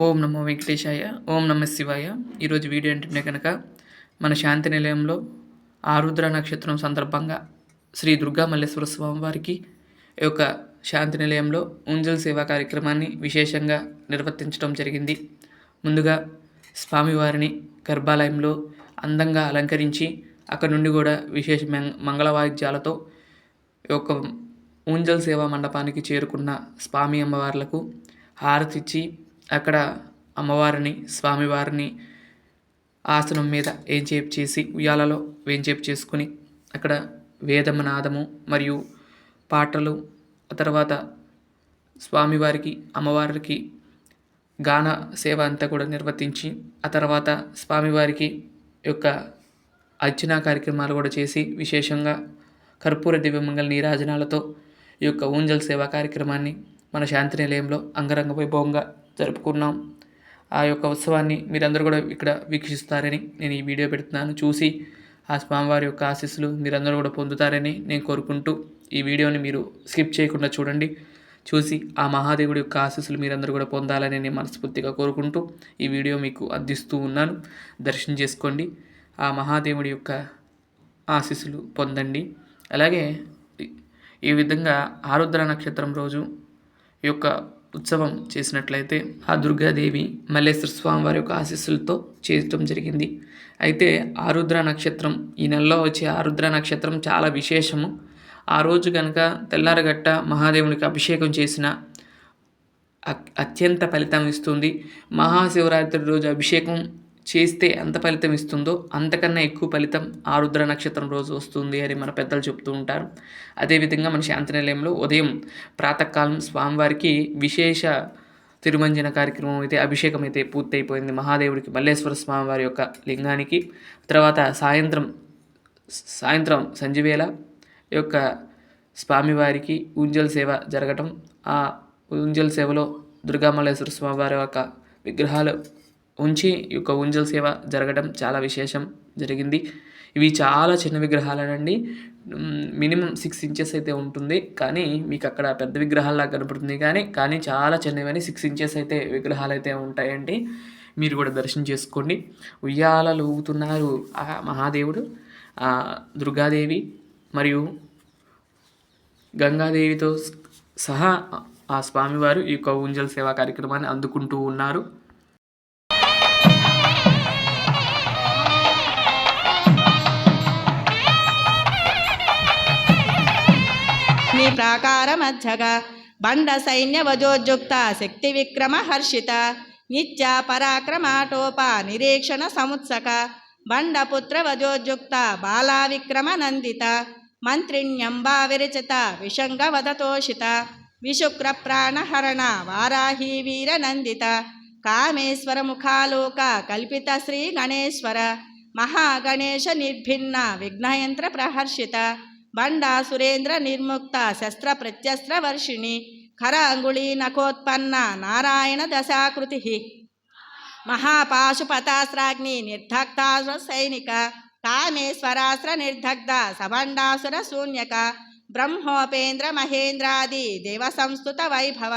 ఓం నమో వెంకటేశాయ ఓం నమ శివాయ. ఈరోజు వీడియో ఏంటంటే కనుక మన శాంతి నిలయంలో ఆరుద్ర నక్షత్రం సందర్భంగా శ్రీ దుర్గా మల్లేశ్వర స్వామి వారికి ఈ యొక్క శాంతి నిలయంలో ఉంజల్ సేవా కార్యక్రమాన్ని విశేషంగా నిర్వర్తించడం జరిగింది. ముందుగా స్వామివారిని గర్భాలయంలో అందంగా అలంకరించి అక్కడ నుండి కూడా విశేష మంగ- మంగళ వాయిద్యాలతో ఈ యొక్క ఊంజల్ సేవా మండపానికి చేరుకున్న స్వామి అమ్మవార్లకు హారతిచ్చి అక్కడ అమ్మవారిని స్వామివారిని ఆసనం మీద ఏంచేపు చేసి ఉయ్యాలలో వేంచేపు చేసుకుని అక్కడ వేదమ నాదము మరియు పాటలు ఆ తర్వాత స్వామివారికి అమ్మవారికి గాన సేవ అంతా కూడా నిర్వర్తించి ఆ తర్వాత స్వామివారికి యొక్క అర్చనా కార్యక్రమాలు కూడా చేసి విశేషంగా కర్పూర దివ్యమంగళ నీరాజనాలతో ఈ యొక్క ఊంజల్ సేవా కార్యక్రమాన్ని మన శాంతి నిలయంలో అంగరంగ వైభవంగా జరుపుకున్నాం. ఆ యొక్క ఉత్సవాన్ని మీరందరూ కూడా ఇక్కడ వీక్షిస్తారని నేను ఈ వీడియో పెడుతున్నాను. చూసి ఆ స్వామివారి యొక్క ఆశీస్సులు మీరందరూ కూడా పొందుతారని నేను కోరుకుంటూ ఈ వీడియోని మీరు స్కిప్ చేయకుండా చూడండి. చూసి ఆ మహాదేవుడి యొక్క ఆశీస్సులు మీరందరూ కూడా పొందాలని నేను మనస్ఫూర్తిగా కోరుకుంటూ ఈ వీడియో మీకు అందిస్తూ ఉన్నాను. దర్శనం చేసుకోండి. ఆ మహాదేవుడి యొక్క ఆశీస్సులు పొందండి. అలాగే ఈ- ఈ విధంగా ఆరుద్ర నక్షత్రం రోజు ఈ యొక్క ఉత్సవం చేసినట్లయితే ఆ దుర్గాదేవి మల్లేశ్వర స్వామి వారి యొక్క ఆశీస్సులతో చేయటం జరిగింది. అయితే ఆరుద్ర నక్షత్రం ఈ నెలలో వచ్చే ఆరుద్ర నక్షత్రం చాలా విశేషము. ఆ రోజు కనుక తెల్లారగట్ట మహాదేవునికి అభిషేకం చేసిన అత్యంత ఫలితం ఇస్తుంది. మహాశివరాత్రి రోజు అభిషేకం చేస్తే ఎంత ఫలితం ఇస్తుందో అంతకన్నా ఎక్కువ ఫలితం ఆరుద్ర నక్షత్రం రోజు వస్తుంది అని మన పెద్దలు చెప్తూ ఉంటారు. అదేవిధంగా మన శాంతి నిలయంలో ఉదయం ప్రాతకాలం స్వామివారికి విశేష తిరుమంజన కార్యక్రమం అయితే అభిషేకం అయితే పూర్తయిపోయింది. మహాదేవుడికి మల్లేశ్వర స్వామివారి యొక్క లింగానికి. తర్వాత సాయంత్రం సాయంత్రం సంజవేళ యొక్క స్వామివారికి ఊంజల్ సేవ జరగటం. ఆ ఊంజల్ సేవలో దుర్గామల్లేశ్వర స్వామివారి యొక్క విగ్రహాలు ఉంచి యొక్క ఊంజల్ సేవ జరగడం చాలా విశేషం జరిగింది. ఇవి చాలా చిన్న విగ్రహాలనండి. మినిమం సిక్స్ ఇంచెస్ అయితే ఉంటుంది. కానీ మీకు అక్కడ పెద్ద విగ్రహాల్లా కనపడుతుంది కానీ కానీ చాలా చిన్నవని సిక్స్ ఇంచెస్ అయితే విగ్రహాలు అయితే ఉంటాయండి. మీరు కూడా దర్శనం చేసుకోండి. ఉయ్యాలలు ఊగుతున్నారు ఆ మహాదేవుడు ఆ దుర్గాదేవి మరియు గంగాదేవితో సహా ఆ స్వామివారు ఈ యొక్క ఊంజల్ సేవా కార్యక్రమాన్ని అందుకుంటూ ఉన్నారు. నీ మధ్యగ బండ సైన్యవజోజుక్త శక్తి విక్రమ హర్షిత నిత్య పరాక్రమాటోప నిరీక్షణ సముత్సక బండపుత్ర వజోజుక్త బాలా విక్రమ నందిత మంత్రిణ్యంబా విరచిత విషంగ వదతోషిత విశుక్ర ప్రాణహరణ వారాహీ వీర నందిత కామేశ్వర ముఖాలోక కల్పిత శ్రీ గణేశ్వర మహాగణేశ నిర్భిన్న విఘ్నయంత్ర ప్రహర్షిత బండా సురేంద్ర నిర్ముక్త శస్త్ర ప్రత్యస్త్ర వర్షిణి ఖర అంగుళీ నఖోత్పన్న నారాయణ దశాకృతి. మహాపాశుపతాస్రాగ్ని నిర్దగ్ధాసుర సైనిక కామేశ్వరాస్త్ర నిర్దగ్ధ సబండాసుర శూన్యక బ్రహ్మోపేంద్ర మహేంద్రాది దేవ సంస్థుత వైభవ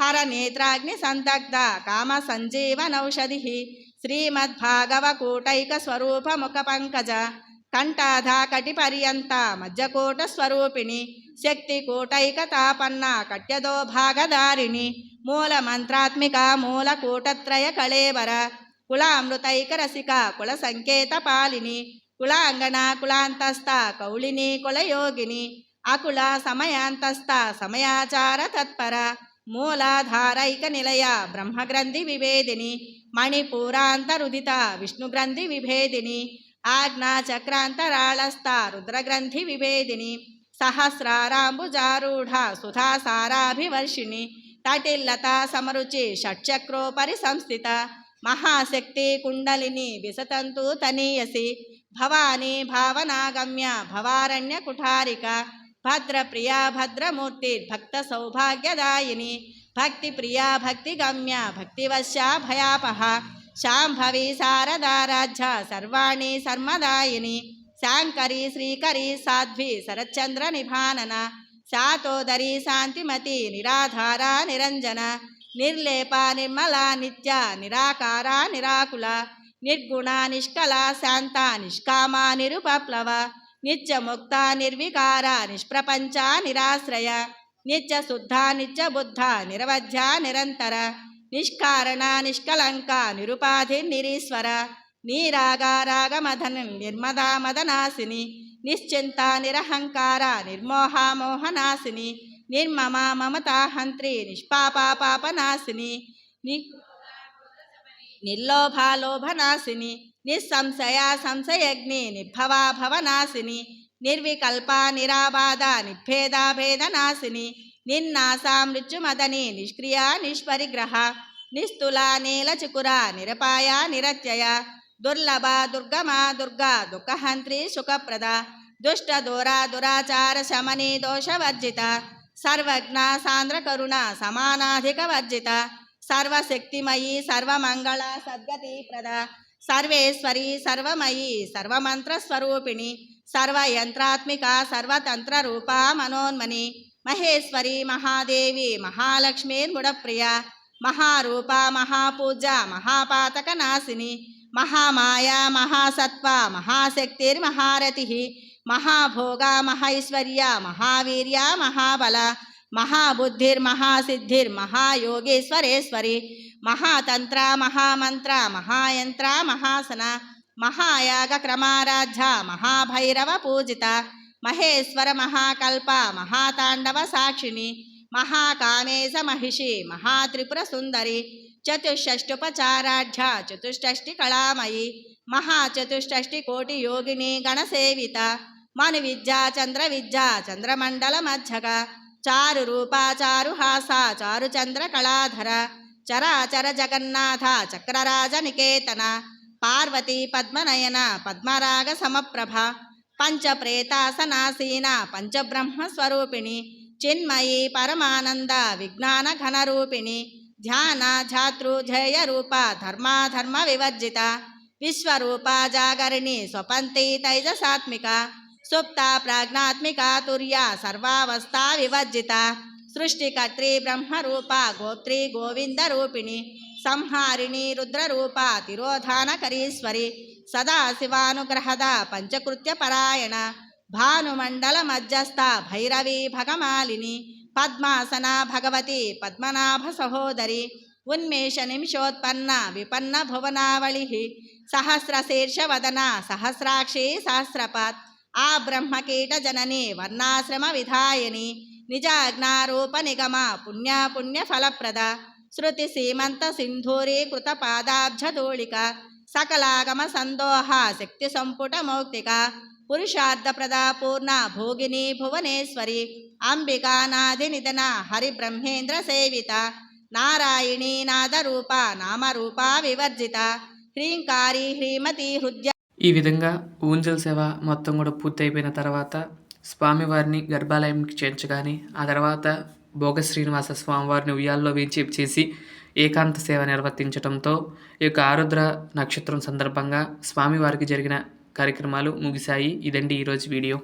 హర నేత్రాగ్ని సందగ్ధ కామ సంజీవనౌషధి శ్రీమద్భాగవ కూటైక స్వరూప ముఖ పంకజ కంఠాధాకటి పర్యంత మధ్యకూట స్వరూపిణి శక్తి కూటైక తాపన్న కట్యదో భాగధారిణి మూల మంత్రాత్మిక మూల కూటత్రయ కళేవర కులామృతైక రసిక కుల సంకేత పాలిని కులాంగణ కులాంతస్థ కౌళిని కులయోగిని అకుల సమయాంతస్థ సమయాచార తత్పర మూలాధారైక నిలయ బ్రహ్మగ్రంథి విభేదిని మణిపూరాంతరుదిత విష్ణుగ్రంథి విభేదిని ఆజ్ఞా చక్రాంతరాళస్థ రుద్రగ్రంథి విభేదిని సహస్రారాంబుజారూఢ సుధాసారాభివర్షిణి తటిల్లత సమరుచి షట్చక్రోపరి సంస్థిత మహాశక్తి కుండలిని విసతంతు తనీయసి భవానీ భావనాగమ్య భవారణ్య కుఠారిక భద్రప్రియా భద్రమూర్తి భక్త సౌభాగ్యదాయిని భక్తి ప్రియా భక్తిగమ్య భక్తివశ్యా భయాపహ శాంభవి శారదారాధ్య సర్వాణి సర్మదాయిని శాంకరి శ్రీకరి సాధ్వి శరచంద్ర నిభానన శాతోదరి శాంతిమతి నిరాధార నిరంజన నిర్లేప నిర్మల నిత్య నిరాకార నిరాకుల నిర్గుణ నిష్కల శాంత నిష్కామ నిరుపప్లవ నిత్యముక్త నిర్వికార నిష్ప్రపంచ నిరాశ్రయ నిత్య శుద్ధ నిత్య బుద్ధ నిరవధ్య నిరంతర నిష్కారణ నిష్కలంక నిరుపాధి నిరీశ్వర నీరాగారాగమధన నిర్మదామదనాశిని నిశ్చింత నిరహంకార నిర్మోహామోహనాశిని నిర్మమ మమతాహంత్రి నిష్పాపాపనాశిని ని నిర్లోభాలోభనాశిని నిస్సంశయ సంశయగ్ని నిర్భవా భవనాశిని నిర్వికల్ప నిరాబాధ నిభేదాభేదనాశిని నిన్నాసా మృత్యుమదని నిష్క్రియ నిష్పరిగ్రహ. నిస్తుల నీలచికుర నిరపాయ నిరత్యయ. దుర్లభ దుర్గమా దుర్గా దుఃఖహంత్రి సుఖప్రద. దుష్ట దూరా దురాచార శమని దోషవర్జిత. సర్వజ్ఞ సాంద్రకరుణ సమానాధిక వర్జిత. సర్వశక్తిమయీ సర్వమంగళ సద్గతి ప్రద సర్వేశ్వరి సర్వమయీ సర్వమంత్రస్వరూపిణి సర్వయంత్రాత్మిక సర్వతంత్ర రూప మనోన్మని మహేశ్వరి మహాదేవి మహాలక్ష్మీర్ముడప్రియ మహారూప మహాపూజ మహాపాతక నాశిని మహామాయా మహాసత్వ మహాశక్తిర్మహారతి మహాభోగ మహైశ్వర్య మహావీర్య మహాబల మహాబుద్ధిర్మహాసిద్ధిర్మహాయోగేశ్వరేశ్వరి మహాతంత్ర మహామంత్ర మహాయంత్ర మహాసన మహాయాగ క్రమారాధ్య మహాభైరవ పూజిత మహేశ్వర మహాకల్ప మహాతాండవ సాక్షిని మహాకామేశ మహిషి మహాత్రిపుర సుందరి చతుషష్టుపచారాఢ్య చతుష్టష్టి కళామయి మహాచతుష్టష్టి కోటి యోగిని గణసేవిత మను విద్యా చంద్ర విద్యా చంద్రమండల మధ్యక చారు రూపా చారు హాస చారు చంద్ర కళాధర चरा चर जगन्नाथ, चक्रराज निकेतन, पार्वती पद्मनयन, पद्मराग समप्रभ पंच प्रेतासनासीना पंच ब्रह्मस्वरूपिणी चिन्मयी परमानंद विज्ञान घन रूपिणी ध्यान झातृ झेय रूप धर्माधर्म विवर्जिता विश्व जागरणी स्वपंती तैजसात्मिका, सुप्ता प्राज्ञात्मिका तुर्या, सर्वावस्था विवर्जिता। సృష్టికర్త్రి బ్రహ్మరూప గోత్రి గోవింద రూపిణి సంహారిణి రుద్రరూప తిరోధానకరీశ్వరి సదాశివానుగ్రహద పంచకృత్య పరాయణ భానుమండల మధ్యస్థ భైరవి భగమాలిని పద్మాసన భగవతి పద్మనాభ సహోదరి ఉన్మేష నిమిషోత్పన్న విపన్న భువనావళి సహస్రశీర్షవదన సహస్రాక్షి సహస్రపాత్ ఆ బ్రహ్మకీట జనని వర్ణాశ్రమ విధాయని నిజాజ్ఞారూప నిగమ పుణ్యాపుణ్య ఫలప్రద. శృతి సీమంత సింధూరీకృత పాదాబ్జధూళిక సకలాగమ సందోహ శక్తి సంపుట మౌక్తిక. పురుషార్థప్రద పూర్ణ భోగిని భువనేశ్వరి. అంబికానాది నిధన హరి బ్రహ్మేంద్ర సేవిత. నారాయణీ నాదరూప నామరూప వివర్జిత. హ్రీంకారి హ్రీమతి హృద్య ఈ విధంగా ఊంజల్ సేవ మొత్తం కూడా పూర్తయిపోయిన తర్వాత స్వామివారిని గర్భాలయంకి చేర్చగానే ఆ తర్వాత భోగ శ్రీనివాస స్వామివారిని ఉయ్యాల్లో వేచి చేసి ఏకాంత సేవ నిర్వర్తించడంతో ఈ యొక్క ఆరుద్ర నక్షత్రం సందర్భంగా స్వామివారికి జరిగిన కార్యక్రమాలు ముగిశాయి. ఇదండి ఈరోజు వీడియో.